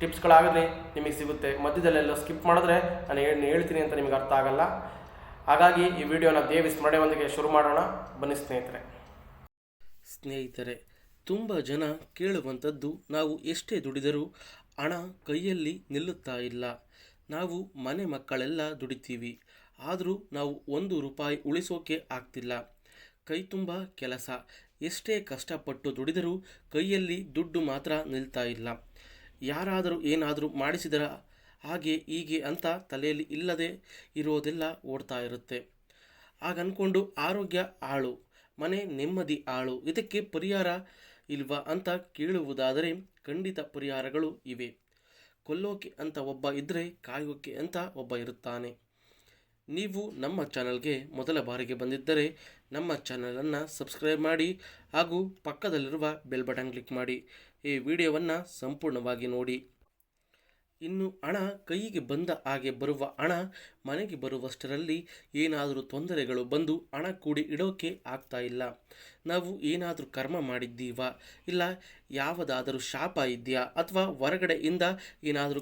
ಟಿಪ್ಸ್ಗಳಾಗಲಿ ನಿಮಗೆ ಸಿಗುತ್ತೆ. ಮಧ್ಯದಲ್ಲೆಲ್ಲ ಸ್ಕಿಪ್ ಮಾಡಿದ್ರೆ ನಾನು ಏನು ಹೇಳ್ತೀನಿ ಅಂತ ನಿಮಗೆ ಅರ್ಥ ಆಗಲ್ಲ. ಹಾಗಾಗಿ ಈ ವಿಡಿಯೋನ ದೇವಿ ಸ್ಮರಣೆಯೊಂದಿಗೆ ಶುರು ಮಾಡೋಣ. ಬನ್ನಿ ಸ್ನೇಹಿತರೆ. ಸ್ನೇಹಿತರೆ, ತುಂಬ ಜನ ಕೇಳುವಂಥದ್ದು ನಾವು ಎಷ್ಟೇ ದುಡಿದರೂ ಹಣ ಕೈಯಲ್ಲಿ ನಿಲ್ಲುತ್ತಾ ಇಲ್ಲ. ನಾವು ಮನೆ ಮಕ್ಕಳೆಲ್ಲ ದುಡಿತೀವಿ. ಆದರೂ ನಾವು ಒಂದು ರೂಪಾಯಿ ಉಳಿಸೋಕೆ ಆಗ್ತಿಲ್ಲ. ಕೈ ತುಂಬ ಕೆಲಸ. ಎಷ್ಟೇ ಕಷ್ಟಪಟ್ಟು ದುಡಿದರೂ ಕೈಯಲ್ಲಿ ದುಡ್ಡು ಮಾತ್ರ ನಿಲ್ತಾ ಇಲ್ಲ. ಯಾರಾದರೂ ಏನಾದರೂ ಮಾಡಿಸಿದರ ಹಾಗೆ ಹೀಗೆ ಅಂತ ತಲೆಯಲ್ಲಿ ಇಲ್ಲದೆ ಇರೋದೆಲ್ಲ ಓಡ್ತಾ ಇರುತ್ತೆ. ಆಗ ಅಂದ್ಕೊಂಡು ಆರೋಗ್ಯ ಆಳು, ಮನೆ ನೆಮ್ಮದಿ ಆಳು, ಇದಕ್ಕೆ ಪರಿಹಾರ ಇಲ್ವಾ ಅಂತ ಕೇಳುವುದಾದರೆ ಖಂಡಿತ ಪರಿಹಾರಗಳು ಇವೆ. ಕೊಲ್ಲೋಕೆ ಅಂತ ಒಬ್ಬ ಇದ್ದರೆ ಕಾಯೋಕೆ ಅಂತ ಒಬ್ಬ ಇರುತ್ತಾನೆ. ನೀವು ನಮ್ಮ ಚಾನಲ್ಗೆ ಮೊದಲ ಬಾರಿಗೆ ಬಂದಿದ್ದರೆ ನಮ್ಮ ಚಾನಲನ್ನು ಸಬ್ಸ್ಕ್ರೈಬ್ ಮಾಡಿ ಹಾಗೂ ಪಕ್ಕದಲ್ಲಿರುವ ಬೆಲ್ ಬಟನ್ ಕ್ಲಿಕ್ ಮಾಡಿ. ಈ ವಿಡಿಯೋವನ್ನು ಸಂಪೂರ್ಣವಾಗಿ ನೋಡಿ. ಇನ್ನು ಹಣ ಕೈಗೆ ಬಂದ ಹಾಗೆ ಬರುವ ಹಣ ಮನೆಗೆ ಬರುವಷ್ಟರಲ್ಲಿ ಏನಾದರೂ ತೊಂದರೆಗಳು ಬಂದು ಹಣ ಕೂಡಿ ಇಡೋಕೆ ಆಗ್ತಾ ಇಲ್ಲ. ನಾವು ಏನಾದರೂ ಕರ್ಮ ಮಾಡಿದ್ದೀವಾ? ಇಲ್ಲ, ಯಾವುದಾದರೂ ಶಾಪ ಇದೆಯಾ? ಅಥವಾ ಹೊರಗಡೆಯಿಂದ ಏನಾದರೂ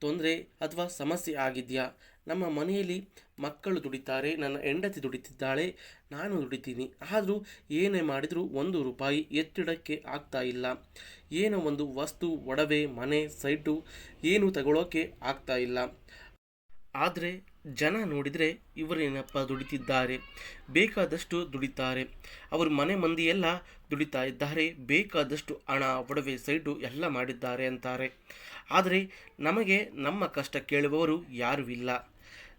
ತೊಂದರೆ ಅಥವಾ ಸಮಸ್ಯೆ ಆಗಿದೆಯಾ? ನಮ್ಮ ಮನೆಯಲ್ಲಿ ಮಕ್ಕಳು ದುಡಿತಾರೆ, ನನ್ನ ಹೆಂಡತಿ ದುಡಿತಿದ್ದಾಳೆ, ನಾನು ದುಡಿತೀನಿ. ಆದರೂ ಏನೇ ಮಾಡಿದರೂ ಒಂದು ರೂಪಾಯಿ ಎತ್ತಿಡಕ್ಕೆ ಆಗ್ತಾ ಇಲ್ಲ. ಏನೋ ಒಂದು ವಸ್ತು, ಒಡವೆ, ಮನೆ, ಸೈಟು ಏನು ತಗೊಳ್ಳೋಕೆ ಆಗ್ತಾ ಇಲ್ಲ. ಆದರೆ ಜನ ನೋಡಿದರೆ ಇವರೇನಪ್ಪ ದುಡಿತಿದ್ದಾರೆ? ಬೇಕಾದಷ್ಟು ದುಡಿತಾರೆ. ಅವರು ಮನೆ ಮಂದಿಯೆಲ್ಲ ದುಡಿತಾ ಇದ್ದಾರೆ. ಬೇಕಾದಷ್ಟು ಹಣ, ಒಡವೆ, ಸೈಟು ಎಲ್ಲ ಮಾಡಿದ್ದಾರೆ ಅಂತಾರೆ. ಆದರೆ ನಮಗೆ ನಮ್ಮ ಕಷ್ಟ ಕೇಳುವವರು ಯಾರೂ ಇಲ್ಲ.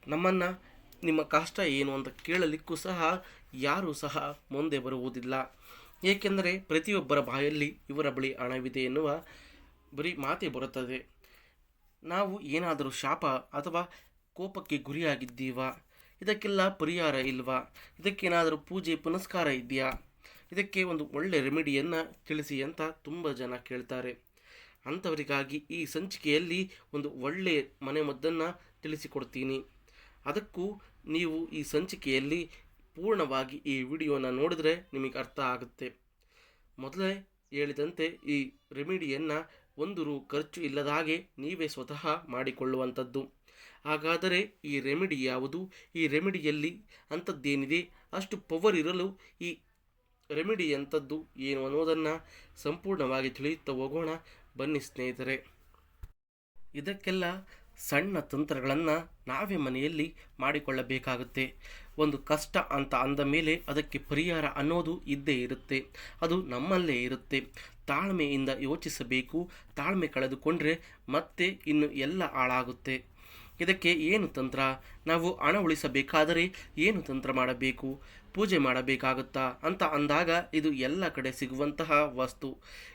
ನಮ್ಮನ್ನು ನಿಮ್ಮ ಕಷ್ಟ ಏನು ಅಂತ ಕೇಳಲಿಕ್ಕೂ ಸಹ ಯಾರೂ ಸಹ ಮುಂದೆ ಬರುವುದಿಲ್ಲ. ಏಕೆಂದರೆ ಪ್ರತಿಯೊಬ್ಬರ ಬಾಯಲ್ಲಿ ಇವರ ಬಳಿ ಹಣವಿದೆ ಎನ್ನುವ ಬರೀ ಮಾತೇ ಬರುತ್ತದೆ. ನಾವು ಏನಾದರೂ ಶಾಪ ಅಥವಾ ಕೋಪಕ್ಕೆ ಗುರಿಯಾಗಿದ್ದೀವಾ? ಇದಕ್ಕೆಲ್ಲ ಪರಿಹಾರ ಇಲ್ವಾ? ಇದಕ್ಕೇನಾದರೂ ಪೂಜೆ ಪುನಸ್ಕಾರ ಇದೆಯಾ? ಇದಕ್ಕೆ ಒಂದು ಒಳ್ಳೆ ರೆಮಿಡಿಯನ್ನು ತಿಳಿಸಿ ಅಂತ ತುಂಬ ಜನ ಕೇಳ್ತಾರೆ. ಅಂಥವರಿಗಾಗಿ ಈ ಸಂಚಿಕೆಯಲ್ಲಿ ಒಂದು ಒಳ್ಳೆಯ ಮನೆಮದ್ದನ್ನು ತಿಳಿಸಿಕೊಡ್ತೀನಿ. ಅದಕ್ಕೂ ನೀವು ಈ ಸಂಚಿಕೆಯಲ್ಲಿ ಪೂರ್ಣವಾಗಿ ಈ ವಿಡಿಯೋನ ನೋಡಿದರೆ ನಿಮಗೆ ಅರ್ಥ ಆಗುತ್ತೆ. ಮೊದಲೇ ಹೇಳಿದಂತೆ ಈ ರೆಮಿಡಿಯನ್ನು ಒಂದು ರೂ ಖರ್ಚು ಇಲ್ಲದ ಹಾಗೆ ನೀವೇ ಸ್ವತಃ ಮಾಡಿಕೊಳ್ಳುವಂಥದ್ದು. ಹಾಗಾದರೆ ಈ ರೆಮಿಡಿ ಯಾವುದು? ಈ ರೆಮಿಡಿಯಲ್ಲಿ ಅಂಥದ್ದೇನಿದೆ? ಅಷ್ಟು ಪವರ್ ಇರಲು ಈ ರೆಮಿಡಿ ಅಂಥದ್ದು ಏನು ಅನ್ನೋದನ್ನು ಸಂಪೂರ್ಣವಾಗಿ ತಿಳಿಯುತ್ತಾ ಹೋಗೋಣ. ಬನ್ನಿ ಸ್ನೇಹಿತರೆ. ಇದಕ್ಕೆಲ್ಲ ಸಣ್ಣ ತಂತ್ರಗಳನ್ನು ನಾವೇ ಮನೆಯಲ್ಲಿ ಮಾಡಿಕೊಳ್ಳಬೇಕಾಗುತ್ತೆ. ಒಂದು ಕಷ್ಟ ಅಂತ ಅಂದ ಮೇಲೆ ಅದಕ್ಕೆ ಪರಿಹಾರ ಅನ್ನೋದು ಇದ್ದೇ ಇರುತ್ತೆ. ಅದು ನಮ್ಮಲ್ಲೇ ಇರುತ್ತೆ. ತಾಳ್ಮೆಯಿಂದ ಯೋಚಿಸಬೇಕು. ತಾಳ್ಮೆ ಕಳೆದುಕೊಂಡ್ರೆ ಮತ್ತೆ ಇನ್ನು ಎಲ್ಲ ಹಾಳಾಗುತ್ತೆ. ಇದಕ್ಕೆ ಏನು ತಂತ್ರ? ನಾವು ಹಣ ಉಳಿಸಬೇಕಾದರೆ ಏನು ತಂತ್ರ ಮಾಡಬೇಕು? ಪೂಜೆ ಮಾಡಬೇಕಾಗುತ್ತಾ? ಅಂತ ಅಂದಾಗ ಇದು ಎಲ್ಲ ಕಡೆ ಸಿಗುವಂತಹ ವಸ್ತು.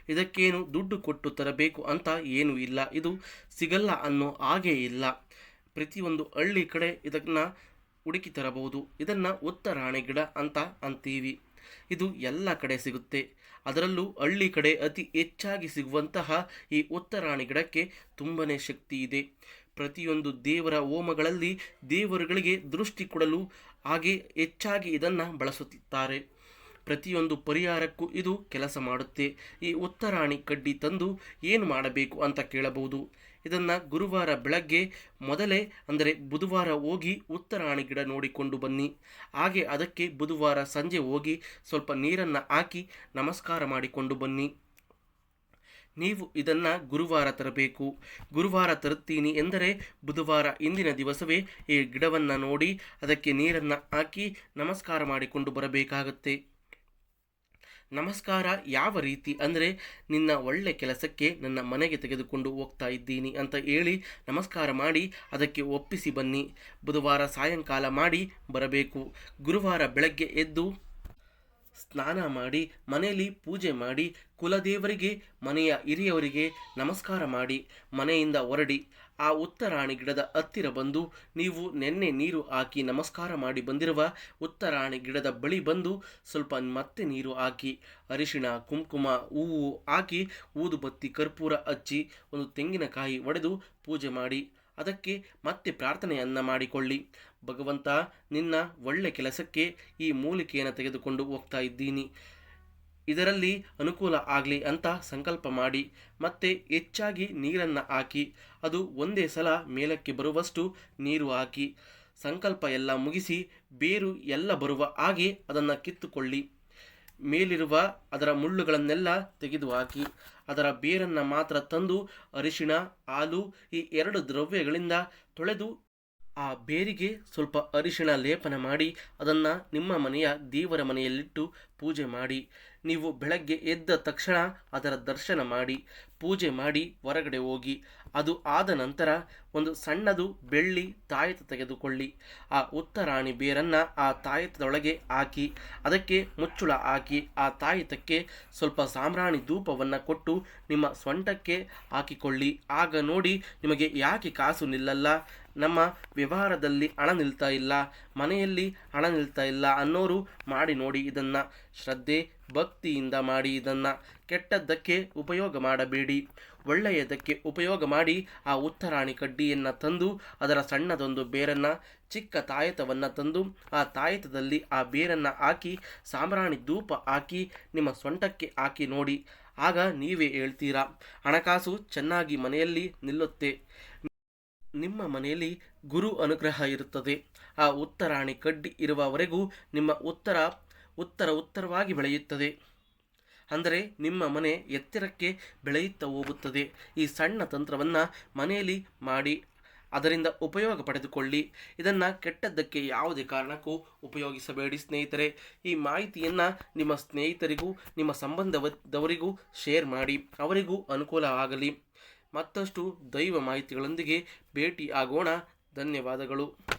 ಇದಕ್ಕೇನು ದುಡ್ಡು ಕೊಟ್ಟು ತರಬೇಕು ಅಂತ ಏನೂ ಇಲ್ಲ. ಇದು ಸಿಗಲ್ಲ ಅನ್ನೋ ಹಾಗೇ ಇಲ್ಲ. ಪ್ರತಿಯೊಂದು ಹಳ್ಳಿ ಕಡೆ ಇದನ್ನು ಹುಡುಕಿ ತರಬಹುದು. ಇದನ್ನು ಉತ್ತರಾಣಿ ಗಿಡ ಅಂತ ಅಂತೀವಿ. ಇದು ಎಲ್ಲ ಕಡೆ ಸಿಗುತ್ತೆ. ಅದರಲ್ಲೂ ಹಳ್ಳಿ ಕಡೆ ಅತಿ ಹೆಚ್ಚಾಗಿ ಸಿಗುವಂತಹ ಈ ಉತ್ತರಾಣಿ ಗಿಡಕ್ಕೆ ತುಂಬನೇ ಶಕ್ತಿ ಇದೆ. ಪ್ರತಿಯೊಂದು ದೇವರ ಹೋಮಗಳಲ್ಲಿ ದೇವರುಗಳಿಗೆ ದೃಷ್ಟಿ ಕೊಡಲು ಹಾಗೆ ಹೆಚ್ಚಾಗಿ ಇದನ್ನು ಬಳಸುತ್ತಾರೆ ಪ್ರತಿಯೊಂದು ಪರಿಹಾರಕ್ಕೂ ಇದು ಕೆಲಸ ಮಾಡುತ್ತೆ. ಈ ಉತ್ತರಾಣಿ ಕಡ್ಡಿ ತಂದು ಏನು ಮಾಡಬೇಕು ಅಂತ ಕೇಳಬಹುದು. ಇದನ್ನು ಗುರುವಾರ ಬೆಳಗ್ಗೆ ಮೊದಲೇ ಅಂದರೆ ಬುಧವಾರ ಹೋಗಿ ಉತ್ತರಾಣಿ ಗಿಡ ನೋಡಿಕೊಂಡು ಬನ್ನಿ. ಹಾಗೆ ಅದಕ್ಕೆ ಬುಧವಾರ ಸಂಜೆ ಹೋಗಿ ಸ್ವಲ್ಪ ನೀರನ್ನು ಹಾಕಿ ನಮಸ್ಕಾರ ಮಾಡಿಕೊಂಡು ಬನ್ನಿ. ನೀವು ಇದನ್ನು ಗುರುವಾರ ತರಬೇಕು. ಗುರುವಾರ ತರುತ್ತೀನಿ ಎಂದರೆ ಬುಧವಾರ ಇಂದಿನ ದಿವಸವೇ ಈ ಗಿಡವನ್ನು ನೋಡಿ ಅದಕ್ಕೆ ನೀರನ್ನು ಹಾಕಿ ನಮಸ್ಕಾರ ಮಾಡಿಕೊಂಡು ಬರಬೇಕಾಗತ್ತೆ. ನಮಸ್ಕಾರ ಯಾವ ರೀತಿ ಅಂದರೆ ನಿನ್ನ ಒಳ್ಳೆ ಕೆಲಸಕ್ಕೆ ನನ್ನ ಮನೆಗೆ ತೆಗೆದುಕೊಂಡು ಹೋಗ್ತಾ ಇದ್ದೀನಿ ಅಂತ ಹೇಳಿ ನಮಸ್ಕಾರ ಮಾಡಿ ಅದಕ್ಕೆ ಒಪ್ಪಿಸಿ ಬನ್ನಿ. ಬುಧವಾರ ಸಾಯಂಕಾಲ ಮಾಡಿ ಬರಬೇಕು. ಗುರುವಾರ ಬೆಳಗ್ಗೆ ಎದ್ದು ಸ್ನಾನ ಮಾಡಿ, ಮನೆಯಲ್ಲಿ ಪೂಜೆ ಮಾಡಿ, ಕುಲದೇವರಿಗೆ, ಮನೆಯ ಹಿರಿಯವರಿಗೆ ನಮಸ್ಕಾರ ಮಾಡಿ, ಮನೆಯಿಂದ ಹೊರಡಿ, ಆ ಉತ್ತರಾಣಿ ಗಿಡದ ಹತ್ತಿರ ಬಂದು ನೀವು ನೆನ್ನೆ ನೀರು ಹಾಕಿ ನಮಸ್ಕಾರ ಮಾಡಿ ಬಂದಿರುವ ಉತ್ತರಾಣಿ ಗಿಡದ ಬಳಿ ಬಂದು ಸ್ವಲ್ಪ ಮತ್ತೆ ನೀರು ಹಾಕಿ, ಅರಿಶಿಣ, ಕುಂಕುಮ, ಹೂವು ಹಾಕಿ, ಊದುಬತ್ತಿ, ಕರ್ಪೂರ ಹಚ್ಚಿ, ಒಂದು ತೆಂಗಿನಕಾಯಿ ಒಡೆದು ಪೂಜೆ ಮಾಡಿ ಅದಕ್ಕೆ ಮತ್ತೆ ಪ್ರಾರ್ಥನೆಯನ್ನ ಮಾಡಿಕೊಳ್ಳಿ. ಭಗವಂತ, ನಿನ್ನ ಒಳ್ಳೆ ಕೆಲಸಕ್ಕೆ ಈ ಮೂಲಿಕೆಯನ್ನು ತೆಗೆದುಕೊಂಡು ಹೋಗ್ತಾ ಇದ್ದೀನಿ. ಇದರಲ್ಲಿ ಅನುಕೂಲ ಆಗಲಿ ಅಂತ ಸಂಕಲ್ಪ ಮಾಡಿ, ಮತ್ತೆ ಹೆಚ್ಚಾಗಿ ನೀರನ್ನು ಹಾಕಿ, ಅದು ಒಂದೇ ಸಲ ಮೇಲಕ್ಕೆ ಬರುವಷ್ಟು ನೀರು ಹಾಕಿ, ಸಂಕಲ್ಪ ಎಲ್ಲ ಮುಗಿಸಿ ಬೇರು ಎಲ್ಲ ಬರುವ ಹಾಗೆ ಅದನ್ನು ಕಿತ್ತುಕೊಳ್ಳಿ. ಮೇಲಿರುವ ಅದರ ಮುಳ್ಳುಗಳನ್ನೆಲ್ಲ ತೆಗೆದುಹಾಕಿ ಅದರ ಬೇರನ್ನು ಮಾತ್ರ ತಂದು ಅರಿಶಿಣ, ಹಾಲು ಈ ಎರಡು ದ್ರವ್ಯಗಳಿಂದ ತೊಳೆದು ಆ ಬೇರಿಗೆ ಸ್ವಲ್ಪ ಅರಿಶಿಣ ಲೇಪನ ಮಾಡಿ ಅದನ್ನು ನಿಮ್ಮ ಮನೆಯ ದೇವರ ಮನೆಯಲ್ಲಿಟ್ಟು ಪೂಜೆ ಮಾಡಿ. ನೀವು ಬೆಳಗ್ಗೆ ಎದ್ದ ತಕ್ಷಣ ಅದರ ದರ್ಶನ ಮಾಡಿ, ಪೂಜೆ ಮಾಡಿ ಹೊರಗಡೆ ಹೋಗಿ. ಅದು ಆದ ನಂತರ ಒಂದು ಸಣ್ಣದು ಬೆಳ್ಳಿ ತಾಯತ ತೆಗೆದುಕೊಳ್ಳಿ. ಆ ಉತ್ತರಾಣಿ ಬೇರನ್ನು ಆ ತಾಯತದೊಳಗೆ ಹಾಕಿ, ಅದಕ್ಕೆ ಮುಚ್ಚುಳ ಹಾಕಿ, ಆ ತಾಯತಕ್ಕೆ ಸ್ವಲ್ಪ ಸಾಮ್ರಾಣಿ ಧೂಪವನ್ನು ಕೊಟ್ಟು ನಿಮ್ಮ ಸೊಂಟಕ್ಕೆ ಹಾಕಿಕೊಳ್ಳಿ. ಆಗ ನೋಡಿ ನಿಮಗೆ ಯಾಕೆ ಕಾಸು ನಿಲ್ಲಲ್ಲ? ನಮ್ಮ ವ್ಯವಹಾರದಲ್ಲಿ ಹಣ ನಿಲ್ತಾ ಇಲ್ಲ. ಮನೆಯಲ್ಲಿ ಹಣ ನಿಲ್ತಾ ಇಲ್ಲ ಅನ್ನೋರು ಮಾಡಿ ನೋಡಿ ಇದನ್ನು. ಶ್ರದ್ಧೆ ಭಕ್ತಿಯಿಂದ ಮಾಡಿ ಇದನ್ನು ಕೆಟ್ಟದ್ದಕ್ಕೆ ಉಪಯೋಗ ಮಾಡಬೇಡಿ. ಒಳ್ಳೆಯದಕ್ಕೆ ಉಪಯೋಗ ಮಾಡಿ ಆ ಉತ್ತರಾಣಿ ಕಡ್ಡಿಯನ್ನು ತಂದು ಅದರ ಸಣ್ಣದೊಂದು ಬೇರನ್ನು, ಚಿಕ್ಕ ತಾಯತವನ್ನು ತಂದು ಆ ತಾಯತದಲ್ಲಿ ಆ ಬೇರನ್ನು ಹಾಕಿ, ಸಾಂಬ್ರಾಣಿ ಧೂಪ ಹಾಕಿ ನಿಮ್ಮ ಸೊಂಟಕ್ಕೆ ಹಾಕಿ ನೋಡಿ. ಆಗ ನೀವೇ ಹೇಳ್ತೀರಾ, ಹಣಕಾಸು ಚೆನ್ನಾಗಿ ಮನೆಯಲ್ಲಿ ನಿಲ್ಲುತ್ತೆ. ನಿಮ್ಮ ಮನೆಯಲ್ಲಿ ಗುರು ಅನುಗ್ರಹ ಇರುತ್ತದೆ. ಆ ಉತ್ತರಾಣಿ ಕಡ್ಡಿ ಇರುವವರೆಗೂ ನಿಮ್ಮ ಉತ್ತರ ಉತ್ತರ ಉತ್ತರವಾಗಿ ಬೆಳೆಯುತ್ತದೆ. ಅಂದರೆ ನಿಮ್ಮ ಮನೆ ಎತ್ತರಕ್ಕೆ ಬೆಳೆಯುತ್ತಾ ಹೋಗುತ್ತದೆ. ಈ ಸಣ್ಣ ತಂತ್ರವನ್ನು ಮನೆಯಲ್ಲಿ ಮಾಡಿ, ಅದರಿಂದ ಉಪಯೋಗ ಪಡೆದುಕೊಳ್ಳಿ. ಇದನ್ನು ಕೆಟ್ಟದ್ದಕ್ಕೆ ಯಾವುದೇ ಕಾರಣಕ್ಕೂ ಉಪಯೋಗಿಸಬೇಡಿ ಸ್ನೇಹಿತರೆ. ಈ ಮಾಹಿತಿಯನ್ನು ನಿಮ್ಮ ಸ್ನೇಹಿತರಿಗೂ, ನಿಮ್ಮ ಸಂಬಂಧದವರಿಗೂ ಶೇರ್ ಮಾಡಿ. ಅವರಿಗೂ ಅನುಕೂಲ ಆಗಲಿ. ಮತ್ತಷ್ಟು ದೈವ ಮಾಹಿತಿಗಳೊಂದಿಗೆ ಭೇಟಿ ಆಗೋಣ. ಧನ್ಯವಾದಗಳು.